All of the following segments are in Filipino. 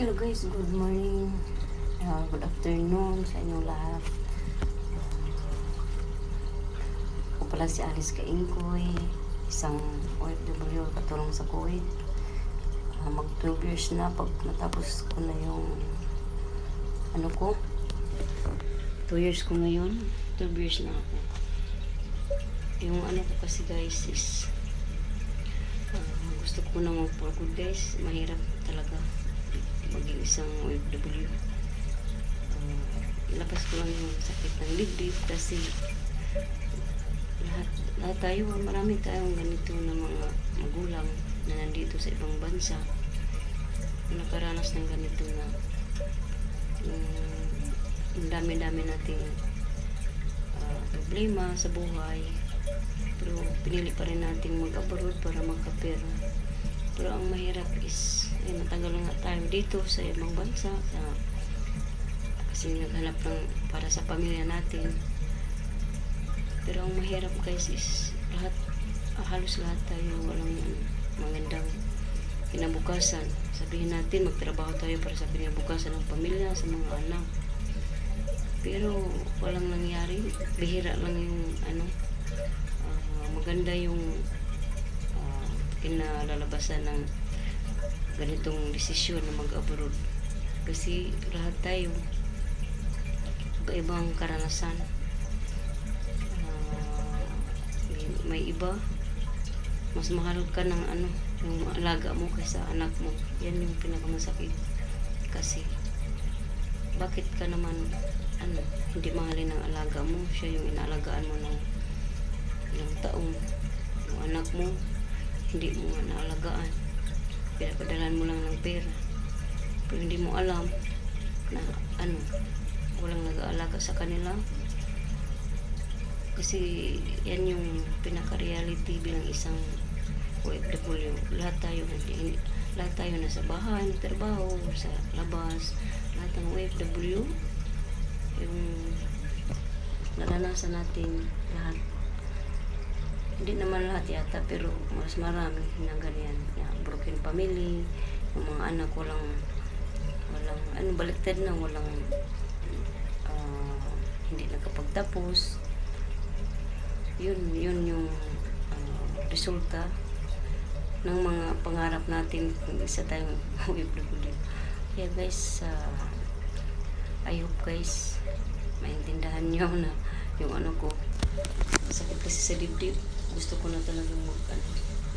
Hello guys, good morning. Uh, good afternoon sa inyong lahat. Ako pala si Alice Kaingkoy, isang OFW katulong sa Kuwait. Uh, mag 12 years na pag natapos ko na yung ano ko. 2 years ko ngayon. 12 years na ako. Yung ano ko kasi guys is uh, gusto ko na mag-for good guys. Mahirap talaga maging isang OFW. Uh, ilabas ko lang yung sakit ng dibdib kasi lahat, lahat tayo, marami tayong ganito na mga magulang na nandito sa ibang bansa na nakaranas ng ganito na yung, yung dami-dami nating ah, problema sa buhay pero pinili pa rin natin mag-abroad para magkapera pero ang mahirap is, ay matagal nga tayo dito sa ibang bansa. Sa, kasi naghanap ng para sa pamilya natin. Pero ang mahirap guys is, lahat, ah, halos lahat tayo walang magandang kinabukasan. Sabihin natin, magtrabaho tayo para sa kinabukasan ng pamilya, sa mga anak. Pero walang nangyari. Bihira lang yung ano, ah, maganda yung kinalalabasan ng ganitong desisyon na mag-abroad. Kasi lahat tayo iba-ibang karanasan. Ah, may- may iba mas mahal ka ng ano yung alaga mo kaysa anak mo. Yan yung pinakamasakit. Kasi bakit ka naman ano, hindi mahalin ng alaga mo, siya yung inaalagaan mo ng ilang taong yung anak mo, hindi mo nga naalagaan. Pinapadalan mo lang ng pera. Pero hindi mo alam na ano, walang nag-aalaga sa kanila. Kasi yan yung pinaka-reality bilang isang OFW. Lahat tayo, lahat tayo nasa bahay, nagtrabaho, sa labas. Lahat ng OFW, yung naranasan natin lahat hindi naman lahat yata pero mas marami na ganyan. Yeah, broken family yung mga anak walang walang ano baliktad na walang ah, hindi nakapagtapos. Yun yun yung ah, resulta ng mga pangarap natin kung isa tayong OFW kaya guys ah, I hope guys maintindahan nyo na yung ano ko. Sakit kasi sa dibdib gusto ko na talagang mag ano,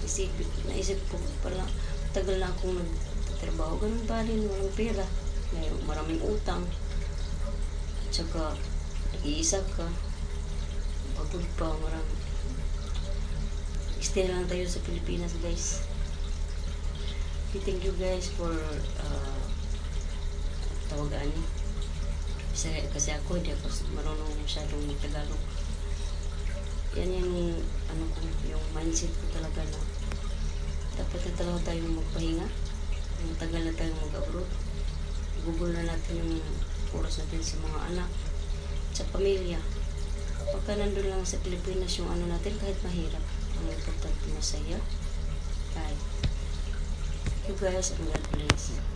isip, naisip ko pala tagal na akong nagtatrabaho. Ganun pa rin walang pera. May maraming utang. At saka nag-iisa ka. Pagod pa marami stay lang tayo sa Pilipinas guys. Okay, thank you guys for uh, tawagaan niyo kasi, kasi ako hindi ako marunong masyadong magtagalog yan yung ano ko yung mindset ko talaga na dapat na talaga tayong magpahinga. Matagal na tayong mag-abroad. Gugol na natin yung oras natin sa mga anak sa pamilya. Pagka nandun lang sa Pilipinas yung ano natin kahit mahirap ang importante masaya. Right you guys and God bless